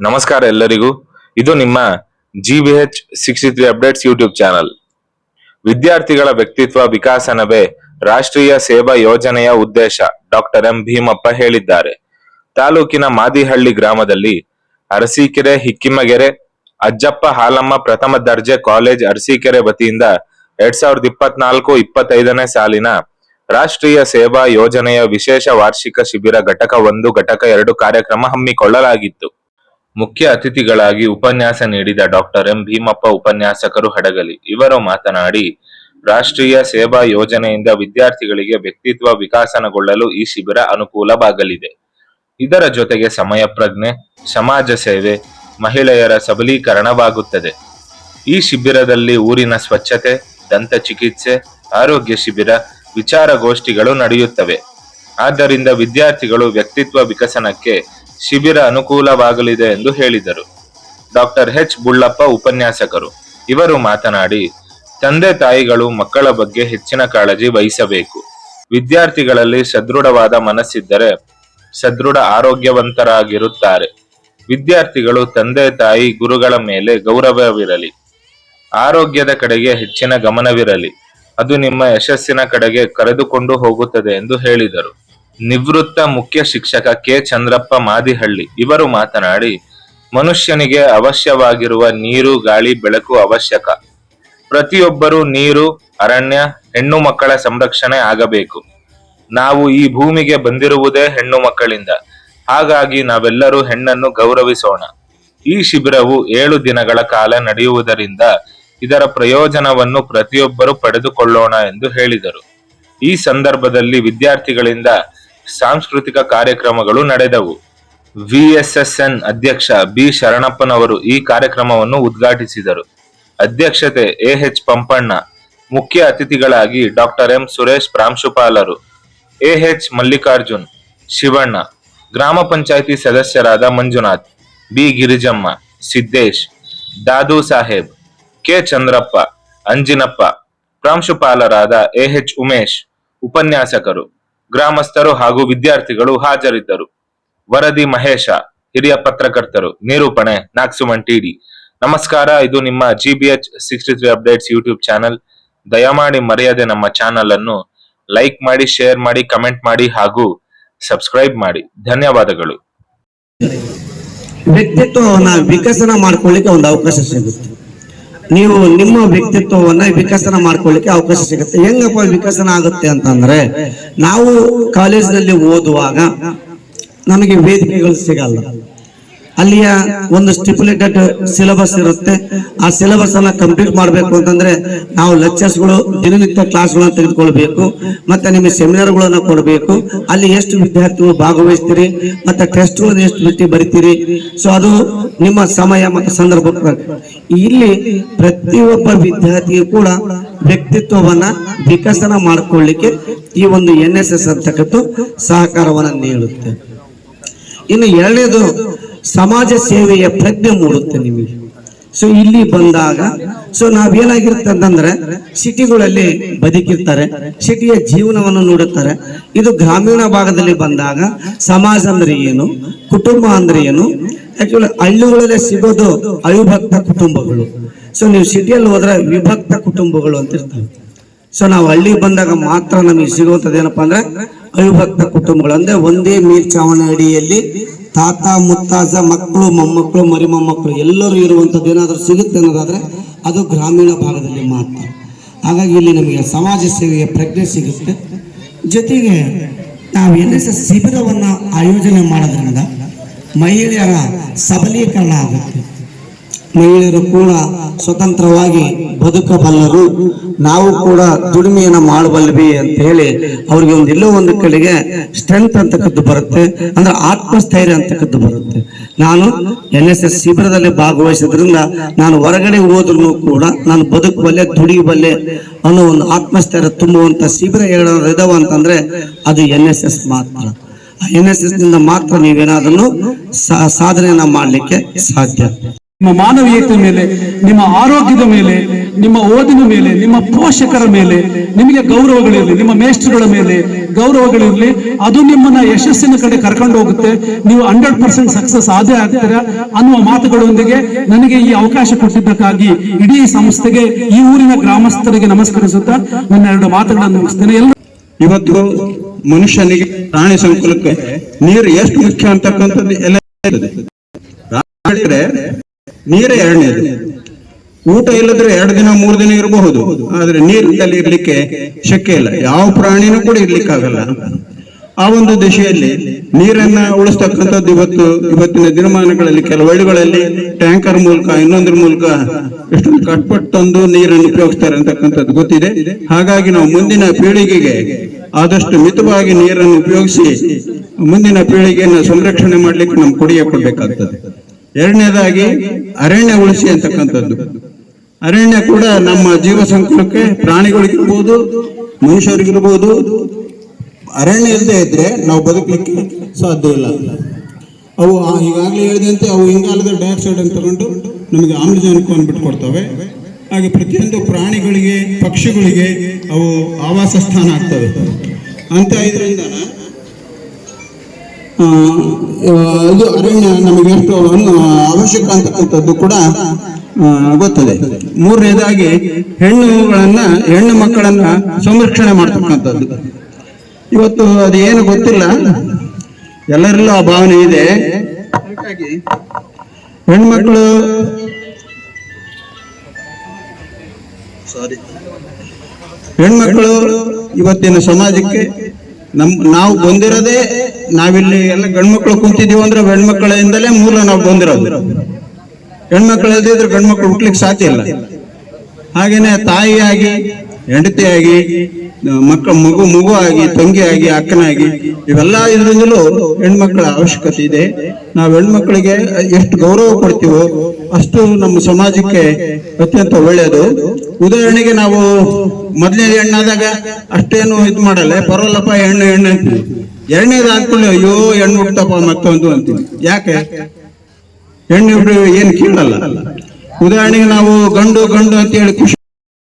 ನಮಸ್ಕಾರ ಎಲ್ಲರಿಗೂ. ಇದು ನಿಮ್ಮ G B H sixty three updates YouTube channel ವಿದ್ಯಾರ್ಥಿಗಳ ವ್ಯಕ್ತಿತ್ವ ವಿಕಾಸನವೇ ರಾಷ್ಟ್ರೀಯ ಸೇವಾ ಯೋಜನೆಯ ಉದ್ದೇಶ ಡಾಕ್ಟರ್ ಎಂ ಭೀಮಪ್ಪ ಹೇಳಿದ್ದಾರೆ. ತಾಲೂಕಿನ ಮಾದಿಹಳ್ಳಿ ಗ್ರಾಮದಲ್ಲಿ ಅರಸೀಕೆರೆ, ಹಿಕ್ಕಿಮಗೆರೆ, ಅಜ್ಜಪ್ಪ, ಹಾಲಮ್ಮ ಪ್ರಥಮ ದರ್ಜೆ ಕಾಲೇಜ್ ಅರಸೀಕೆರೆ ವತಿಯಿಂದ ಎರಡ್ ಸಾವಿರದ ಇಪ್ಪತ್ನಾಲ್ಕು ಇಪ್ಪತ್ತೈದನೇ ಸಾಲಿನ ರಾಷ್ಟ್ರೀಯ ಸೇವಾ ಯೋಜನೆಯ ವಿಶೇಷ ವಾರ್ಷಿಕ ಶಿಬಿರ ಘಟಕ ಒಂದು, ಘಟಕ ಎರಡು ಕಾರ್ಯಕ್ರಮ ಹಮ್ಮಿಕೊಳ್ಳಲಾಗಿತ್ತು. ಮುಖ್ಯ ಅತಿಥಿಗಳಾಗಿ ಉಪನ್ಯಾಸ ನೀಡಿದ ಡಾಕ್ಟರ್ ಎಂ ಭೀಮಪ್ಪ ಉಪನ್ಯಾಸಕರು ಹಡಗಲಿ. ಇವರು ಮಾತನಾಡಿ, ರಾಷ್ಟ್ರೀಯ ಸೇವಾ ಯೋಜನೆಯಿಂದ ವಿದ್ಯಾರ್ಥಿಗಳಿಗೆ ವ್ಯಕ್ತಿತ್ವ ವಿಕಾಸನಗೊಳ್ಳಲು ಈ ಶಿಬಿರ ಅನುಕೂಲವಾಗಲಿದೆ. ಇದರ ಜೊತೆಗೆ ಸಮಯ ಪ್ರಜ್ಞೆ, ಸಮಾಜ ಸೇವೆ, ಮಹಿಳೆಯರ ಸಬಲೀಕರಣವಾಗುತ್ತದೆ. ಈ ಶಿಬಿರದಲ್ಲಿ ಊರಿನ ಸ್ವಚ್ಛತೆ, ದಂತ ಚಿಕಿತ್ಸೆ, ಆರೋಗ್ಯ ಶಿಬಿರ, ವಿಚಾರಗೋಷ್ಠಿಗಳು ನಡೆಯುತ್ತವೆ. ಆದ್ದರಿಂದ ವಿದ್ಯಾರ್ಥಿಗಳು ವ್ಯಕ್ತಿತ್ವ ವಿಕಸನಕ್ಕೆ ಶಿಬಿರ ಅನುಕೂಲವಾಗಲಿದೆ ಎಂದು ಹೇಳಿದರು. Doctor H. ಬುಳ್ಳಪ್ಪ ಉಪನ್ಯಾಸಕರು. ಇವರು ಮಾತನಾಡಿ, ತಂದೆ ತಾಯಿಗಳು ಮಕ್ಕಳ ಬಗ್ಗೆ ಹೆಚ್ಚಿನ ಕಾಳಜಿ ವಹಿಸಬೇಕು. ವಿದ್ಯಾರ್ಥಿಗಳಲ್ಲಿ ಸದೃಢವಾದ ಮನಸ್ಸಿದ್ದರೆ ಸದೃಢ ಆರೋಗ್ಯವಂತರಾಗಿರುತ್ತಾರೆ. ವಿದ್ಯಾರ್ಥಿಗಳು ತಂದೆ ತಾಯಿ ಗುರುಗಳ ಮೇಲೆ ಗೌರವವಿರಲಿ. ಆರೋಗ್ಯದ ಕಡೆಗೆ ಹೆಚ್ಚಿನ ಗಮನವಿರಲಿ. ಅದು ನಿಮ್ಮ ಯಶಸ್ಸಿನ ಕಡೆಗೆ ಕರೆದುಕೊಂಡು ಹೋಗುತ್ತದೆ ಎಂದು ಹೇಳಿದರು. ನಿವೃತ್ತ ಮುಖ್ಯ ಶಿಕ್ಷಕ ಕೆ. ಚಂದ್ರಪ್ಪ ಮಾದಿಹಳ್ಳಿ ಇವರು ಮಾತನಾಡಿ, ಮನುಷ್ಯನಿಗೆ ಅವಶ್ಯವಾಗಿರುವ ನೀರು, ಗಾಳಿ, ಬೆಳಕು ಅವಶ್ಯಕ. ಪ್ರತಿಯೊಬ್ಬರೂ ನೀರು, ಅರಣ್ಯ, ಹೆಣ್ಣು ಮಕ್ಕಳ ಸಂರಕ್ಷಣೆ ಆಗಬೇಕು. ನಾವು ಈ ಭೂಮಿಗೆ ಬಂದಿರುವುದೇ ಹೆಣ್ಣು ಮಕ್ಕಳಿಂದ. ಹಾಗಾಗಿ ನಾವೆಲ್ಲರೂ ಹೆಣ್ಣನ್ನು ಗೌರವಿಸೋಣ. ಈ ಶಿಬಿರವು ಏಳು ದಿನಗಳ ಕಾಲ ನಡೆಯುವುದರಿಂದ ಇದರ ಪ್ರಯೋಜನವನ್ನು ಪ್ರತಿಯೊಬ್ಬರು ಪಡೆದುಕೊಳ್ಳೋಣ ಎಂದು ಹೇಳಿದರು. ಈ ಸಂದರ್ಭದಲ್ಲಿ ವಿದ್ಯಾರ್ಥಿಗಳಿಂದ ಸಾಂಸ್ಕೃತಿಕ ಕಾರ್ಯಕ್ರಮಗಳು ನಡೆದವು. ವಿಎಸ್ಎಸ್ಎನ್ ಅಧ್ಯಕ್ಷ ಬಿ ಶರಣಪ್ಪನವರು ಈ ಕಾರ್ಯಕ್ರಮವನ್ನು ಉದ್ಘಾಟಿಸಿದರು. ಅಧ್ಯಕ್ಷತೆ ಎಎಚ್ ಪಂಪಣ್ಣ, ಮುಖ್ಯ ಅತಿಥಿಗಳಾಗಿ ಡಾಕ್ಟರ್ ಎಂ ಸುರೇಶ್ ಪ್ರಾಂಶುಪಾಲರು ಎಎಚ್ ಮಲ್ಲಿಕಾರ್ಜುನ್, ಶಿವಣ್ಣ, ಗ್ರಾಮ ಪಂಚಾಯಿತಿ ಸದಸ್ಯರಾದ ಮಂಜುನಾಥ್, ಬಿ ಗಿರಿಜಮ್ಮ, ಸಿದ್ದೇಶ್, ದಾದು ಸಾಹೇಬ್, ಕೆ ಚಂದ್ರಪ್ಪ, ಅಂಜಿನಪ್ಪ, ಪ್ರಾಂಶುಪಾಲರಾದ ಎಎಚ್ ಉಮೇಶ್, ಉಪನ್ಯಾಸಕರು. ಗ್ರಾಮಸ್ಥರು ಹಾಗೂ ವಿದ್ಯಾರ್ಥಿಗಳು ಹಾಜರಿದ್ದರು. ವರದಿ ಮಹೇಶ, ಹಿರಿಯ ಪತ್ರಕರ್ತರು, ನಿರೂಪಣೆ ನಾಕ್ಸುಮನ್ ಟಿಡಿ. ನಮಸ್ಕಾರ, ಇದು ನಿಮ್ಮ GBH sixty three updates YouTube channel ದಯಮಾಡಿ ಮರೆಯದೆ ನಮ್ಮ ಚಾನಲ್ ಅನ್ನು ಲೈಕ್ ಮಾಡಿ ಶೇರ್ ಮಾಡಿ ಕಮೆಂಟ್ ಮಾಡಿ ಹಾಗೂ ಸಬ್ಸ್ಕ್ರೈಬ್ ಮಾಡಿ. ಧನ್ಯವಾದಗಳು. ವ್ಯಕ್ತಿತ್ವವನ್ನು ವಿಕಸನ ಮಾಡ್ಕೊಳ್ಳಿಕ್ಕೆ ಒಂದು ಅವಕಾಶ ಸಿಗುತ್ತೆ. ನೀವು ನಿಮ್ಮ ವ್ಯಕ್ತಿತ್ವವನ್ನ ವಿಕಸನ ಮಾಡ್ಕೊಳ್ಳಿಕ್ಕೆ ಅವಕಾಶ ಸಿಗುತ್ತೆ. ಹೆಂಗಪ್ಪ ವಿಕಸನ ಆಗುತ್ತೆ ಅಂತಂದ್ರೆ, ನಾವು ಕಾಲೇಜಿನಲ್ಲಿ ಓದುವಾಗ ನಮಗೆ ವೇದಿಕೆಗಳು ಸಿಗಲ್ಲ. ಅಲ್ಲಿಯ ಒಂದು ಸ್ಟಿಪ್ಯುಲೇಟೆಡ್ ಸಿಲೆಬಸ್ ಇರುತ್ತೆ. ಆ ಸಿಲೆಬಸ್ ಅನ್ನ ಕಂಪ್ಲೀಟ್ ಮಾಡಬೇಕು ಅಂತಂದ್ರೆ ನಾವು ಲೆಕ್ಚರ್ಸ್ಗಳು ದಿನನಿತ್ಯ ಕ್ಲಾಸ್ಗಳನ್ನ ತೆಗೆದುಕೊಳ್ಬೇಕು. ಮತ್ತೆ ನಿಮಗೆ ಸೆಮಿನಾರ್ಗಳನ್ನ ಕೊಡಬೇಕು. ಅಲ್ಲಿ ಎಷ್ಟು ವಿದ್ಯಾರ್ಥಿಗಳು ಭಾಗವಹಿಸ್ತೀರಿ, ಮತ್ತೆ ಟೆಸ್ಟ್ಗಳನ್ನ ಎಷ್ಟು ಬಿಟ್ಟು ಬರಿತೀರಿ. ಸೊ ಅದು ನಿಮ್ಮ ಸಮಯ ಮತ್ತು ಸಂದರ್ಭ ಇಲ್ಲಿ ಪ್ರತಿಯೊಬ್ಬ ವಿದ್ಯಾರ್ಥಿಯು ಕೂಡ ವ್ಯಕ್ತಿತ್ವವನ್ನ ವಿಕಸನ ಮಾಡಿಕೊಳ್ಳಿಕ್ಕೆ ಈ ಒಂದು ಎನ್ ಎಸ್ ಎಸ್ ಅಂತಕ್ಕಂಥ ಸಹಕಾರವನ್ನ ನೀಡುತ್ತೆ. ಇನ್ನು ಎರಡನೇದು ಸಮಾಜ ಸೇವೆಯ ಪ್ರಜ್ಞೆ ಮೂಡುತ್ತೆ ನಿಮಗೆ. ಸೊ ಇಲ್ಲಿ ಬಂದಾಗ ಸೊ ನಾವೇನಾಗಿರ್ತಂತಂದ್ರೆ, ಸಿಟಿಗಳಲ್ಲಿ ಬದುಕಿರ್ತಾರೆ, ಸಿಟಿಯ ಜೀವನವನ್ನು ನೋಡುತ್ತಾರೆ. ಇದು ಗ್ರಾಮೀಣ ಭಾಗದಲ್ಲಿ ಬಂದಾಗ, ಸಮಾಜ ಅಂದ್ರೆ ಏನು, ಕುಟುಂಬ ಅಂದ್ರೆ ಏನು ಆಕ್ಚುಲಿ ಹಳ್ಳಿಗಳಲ್ಲಿ ಸಿಗೋದು ಅವಿಭಕ್ತ ಕುಟುಂಬಗಳು. ಸೊ ನೀವು ಸಿಟಿಯಲ್ಲಿ ಹೋದ್ರೆ ವಿಭಕ್ತ ಕುಟುಂಬಗಳು ಅಂತ ಇರ್ತವೆ ಸೊ ನಾವು ಹಳ್ಳಿ ಬಂದಾಗ ಮಾತ್ರ ನಮಗೆ ಸಿಗುವಂಥದ್ದು ಏನಪ್ಪಾ ಅಂದ್ರೆ ಅವಿಭಕ್ತ ಕುಟುಂಬಗಳು. ಅಂದ್ರೆ ಒಂದೇ ಮೇಲ್ಚಾವಣಿ ಅಡಿಯಲ್ಲಿ ತಾತ, ಮುತ್ತಾಜ, ಮಕ್ಕಳು, ಮೊಮ್ಮಕ್ಕಳು ಮರಿ ಮೊಮ್ಮಕ್ಕಳು ಎಲ್ಲರೂ ಇರುವಂಥದ್ದು ಏನಾದರೂ ಸಿಗುತ್ತೆ ಅನ್ನೋದಾದ್ರೆ ಅದು ಗ್ರಾಮೀಣ ಭಾಗದಲ್ಲಿ ಮಾತ್ರ. ಹಾಗಾಗಿ ಇಲ್ಲಿ ನಮಗೆ ಸಮಾಜ ಸೇವೆಯ ಪ್ರಜ್ಞೆ ಸಿಗುತ್ತೆ. ಜೊತೆಗೆ ನಾವು ಎನ್ ಎಸ್ ಎಸ್ ಶಿಬಿರವನ್ನು ಆಯೋಜನೆ ಮಾಡೋದ್ರಿಂದ ಮಹಿಳೆಯರ ಸಬಲೀಕರಣ ಆಗುತ್ತೆ. ಮಹಿಳೆಯರು ಕೂಡ ಸ್ವತಂತ್ರವಾಗಿ ಬದುಕಬಲ್ಲರು. ನಾವು ಕೂಡ ದುಡಿಮೆಯನ್ನು ಮಾಡಬಲ್ವಿ ಅಂತ ಹೇಳಿ ಅವ್ರಿಗೆ ಒಂದು ಎಲ್ಲೋ ಒಂದು ಕಡೆಗೆ ಸ್ಟ್ರೆಂತ್ ಅಂತಕ್ಕದ್ದು ಬರುತ್ತೆ, ಅಂದ್ರೆ ಆತ್ಮಸ್ಥೈರ್ಯ ಅಂತಕ್ಕದ್ದು ಬರುತ್ತೆ. ನಾನು ಎನ್ ಎಸ್ ಎಸ್ ಶಿಬಿರದಲ್ಲಿ ಭಾಗವಹಿಸೋದ್ರಿಂದ ನಾನು ಹೊರಗಡೆ ಹೋದ್ರೂ ಕೂಡ ನಾನು ಬದುಕಬಲ್ಲೆ, ದುಡಿಯಬಲ್ಲೆ ಅನ್ನೋ ಒಂದು ಆತ್ಮಸ್ಥೈರ್ಯ ತುಂಬುವಂತ ಶಿಬಿರ ಹೇಳೋ ವಿಧವ ಅಂತಂದ್ರೆ ಅದು ಎನ್ ಎಸ್ ಎಸ್ ಮಾತ್ರ. ಎನ್ ಎಸ್ ಎಸ್ನಿಂದ ಮಾತ್ರ ನೀವೇನಾದ್ರೂ ಸಾಧನೆಯನ್ನ ಮಾಡಲಿಕ್ಕೆ ಸಾಧ್ಯ. ನಿಮ್ಮ ಮಾನವೀಯತೆ ಮೇಲೆ, ನಿಮ್ಮ ಆರೋಗ್ಯದ ಮೇಲೆ, ನಿಮ್ಮ ಓದಿನ ಮೇಲೆ, ನಿಮ್ಮ ಪೋಷಕರ ಮೇಲೆ, ನಿಮಗೆ ಗೌರವಗಳಿರಲಿ, ನಿಮ್ಮ ಮೇಷ್ಟ್ರುಗಳ ಮೇಲೆ ಗೌರವಗಳಿರಲಿ, ಅದು ನಿಮ್ಮನ್ನ ಯಶಸ್ಸಿನ ಕಡೆ ಕರ್ಕೊಂಡು ಹೋಗುತ್ತೆ. ನೀವು ಹಂಡ್ರೆಡ್ ಪರ್ಸೆಂಟ್ ಸಕ್ಸಸ್ ಆದೇ ಆಗ್ತೀರಾ ಅನ್ನುವ ಮಾತುಗಳೊಂದಿಗೆ ನನಗೆ ಈ ಅವಕಾಶ ಕೊಟ್ಟಿದ್ದಕ್ಕಾಗಿ ಇಡೀ ಸಂಸ್ಥೆಗೆ, ಈ ಊರಿನ ಗ್ರಾಮಸ್ಥರಿಗೆ ನಮಸ್ಕರಿಸುತ್ತಾ ನನ್ನ ಎರಡು ಮಾತುಗಳನ್ನು ಮುಗಿಸ್ತೇನೆ. ಎಲ್ಲ ಇವತ್ತು ಮನುಷ್ಯನಿಗೆ ಪ್ರಾಣಿ ಸಂಕುಲಕ್ಕೆ ನೀರು ಎಷ್ಟು ಮುಖ್ಯ ಅಂತಕ್ಕಂಥದ್ದು ಎಲ್ಲ ನೀರೇ ಎರಡನೇದು. ಊಟ ಇಲ್ಲದ್ರೆ ಎರಡು ದಿನ, ಮೂರು ದಿನ ಇರಬಹುದು, ಆದ್ರೆ ನೀರು ಅಲ್ಲಿ ಇರ್ಲಿಕ್ಕೆ ಶಕ್ಯ ಇಲ್ಲ. ಯಾವ ಪ್ರಾಣಿನೂ ಕೂಡ ಇರ್ಲಿಕ್ಕೆ ಆಗಲ್ಲ ಆ ಒಂದು ದಿಶೆಯಲ್ಲಿ ನೀರನ್ನ ಉಳಿಸ್ತಕ್ಕಂಥದ್ದು ಇವತ್ತು, ಇವತ್ತಿನ ದಿನಮಾನಗಳಲ್ಲಿ ಕೆಲವು ಹಳ್ಳಿಗಳಲ್ಲಿ ಟ್ಯಾಂಕರ್ ಮೂಲಕ, ಇನ್ನೊಂದ್ರ ಮೂಲಕ ಎಷ್ಟೊಂದು ಕಟ್ಪಟ್ಟು ತಂದು ನೀರನ್ನು ಉಪಯೋಗಿಸ್ತಾರೆ ಅಂತಕ್ಕಂಥದ್ದು ಗೊತ್ತಿದೆ. ಹಾಗಾಗಿ ನಾವು ಮುಂದಿನ ಪೀಳಿಗೆಗೆ ಆದಷ್ಟು ಮಿತವಾಗಿ ನೀರನ್ನು ಉಪಯೋಗಿಸಿ ಮುಂದಿನ ಪೀಳಿಗೆಯನ್ನು ಸಂರಕ್ಷಣೆ ಮಾಡ್ಲಿಕ್ಕೆ ನಮ್ಗೆ ಕೊಡುಗೆ ಕೊಡ್ಬೇಕಾಗ್ತದೆ. ಎರಡನೇದಾಗಿ ಅರಣ್ಯ ಉಳಿಸಿ ಅಂತಕ್ಕಂಥದ್ದು. ಅರಣ್ಯ ಕೂಡ ನಮ್ಮ ಜೀವ ಸಂಕುಲಕ್ಕೆ ಪ್ರಾಣಿಗಳಿಗಿರ್ಬೋದು, ಮನುಷ್ಯರಿಗಿರ್ಬೋದು. ಅರಣ್ಯ ಇಲ್ಲದೆ ಇದ್ರೆ ನಾವು ಬದುಕಲಿಕ್ಕೆ ಸಾಧ್ಯ ಇಲ್ಲ. ಅವು ಈಗಾಗಲೇ ಹೇಳಿದಂತೆ ಅವು ಇಂಗಾಲದ ಡೈಆಕ್ಸೈಡ್ ಅನ್ನು ತಗೊಂಡು ನಮಗೆ ಆಮ್ಲಜನಕವನ್ನು ಬಿಟ್ಕೊಡ್ತವೆ. ಹಾಗೆ ಪ್ರತಿಯೊಂದು ಪ್ರಾಣಿಗಳಿಗೆ, ಪಕ್ಷಿಗಳಿಗೆ ಅವು ಆವಾಸ ಸ್ಥಾನ ಆಗ್ತವೆ. ಅಂತ ಇದರಿಂದ ಇದು ಅರಣ್ಯ ನಮಗೆ ಎಷ್ಟು ಅವಶ್ಯಕ ಅಂತಕ್ಕಂಥದ್ದು ಕೂಡ ಗೊತ್ತದೆ. ಮೂರನೇದಾಗಿ ಹೆಣ್ಣುಗಳನ್ನ, ಹೆಣ್ಣು ಮಕ್ಕಳನ್ನ ಸಂರಕ್ಷಣೆ ಮಾಡ್ತಕ್ಕಂಥದ್ದು. ಇವತ್ತು ಅದು ಏನು ಗೊತ್ತಿಲ್ಲ. ಎಲ್ಲರಲ್ಲೂ ಆ ಭಾವನೆ ಇದೆ. ಹಾಗಾಗಿ ಹೆಣ್ಮಕ್ಳು ಸಾರಿ ಹೆಣ್ಮಕ್ಳು ಇವತ್ತಿನ ಸಮಾಜಕ್ಕೆ ನಮ್ ನಾವು ಬಂದಿರೋದೇ ನಾವಿಲ್ಲಿ ಎಲ್ಲ ಗಂಡ್ಮಕ್ಳು ಕುಂತಿದೀವಿ ಅಂದ್ರೆ ಹೆಣ್ಮಕ್ಳಿಂದಲೇ ಮೂಲ ನಾವು ಬಂದಿರೋದು. ಹೆಣ್ಮಕ್ಳು ಇಲ್ದಿದ್ರೆ ಗಂಡ್ಮಕ್ಳು ಹುಟ್ಲಿಕ್ಕೆ ಸಾಧ್ಯ ಇಲ್ಲ. ಹಾಗೇನೆ ತಾಯಿಯಾಗಿ ಹೆಂಡತಿಯಾಗಿ ಮಕ್ಕಳ ಮಗು ಮಗು ಆಗಿ ತಂಗಿಯಾಗಿ, ಅಕ್ಕನಾಗಿ, ಇವೆಲ್ಲ ಇದರಿಂದಲೂ ಹೆಣ್ಮಕ್ಳ ಅವಶ್ಯಕತೆ ಇದೆ. ನಾವು ಹೆಣ್ಮಕ್ಳಿಗೆ ಎಷ್ಟು ಗೌರವ ಕೊಡ್ತೀವೋ ಅಷ್ಟು ನಮ್ಮ ಸಮಾಜಕ್ಕೆ ಅತ್ಯಂತ ಒಳ್ಳೆಯದು. ಉದಾಹರಣೆಗೆ ನಾವು ಮೊದಲನೇ ಹೆಣ್ಣಾದಾಗ ಅಷ್ಟೇನು ಇದು ಮಾಡಲ್ಲ ಪರವಲ್ಲಪ್ಪ ಹೆಣ್ಣು ಹೆಣ್ಣು ಅಂತೀವಿ. ಎರಡನೇದು ಆದ್ಕೊಂಡು ಅಯ್ಯೋ, ಹೆಣ್ಣು ಹುಟ್ಟಪ್ಪ, ಮತ್ತೊಂದು ಅಂತೀವಿ. ಯಾಕೆ? ಹೆಣ್ಣು ಏನು ಕೀಳಲ್ಲ. ಉದಾಹರಣೆಗೆ ನಾವು ಗಂಡು ಗಂಡು ಅಂತ ಹೇಳಿ ಖುಷಿ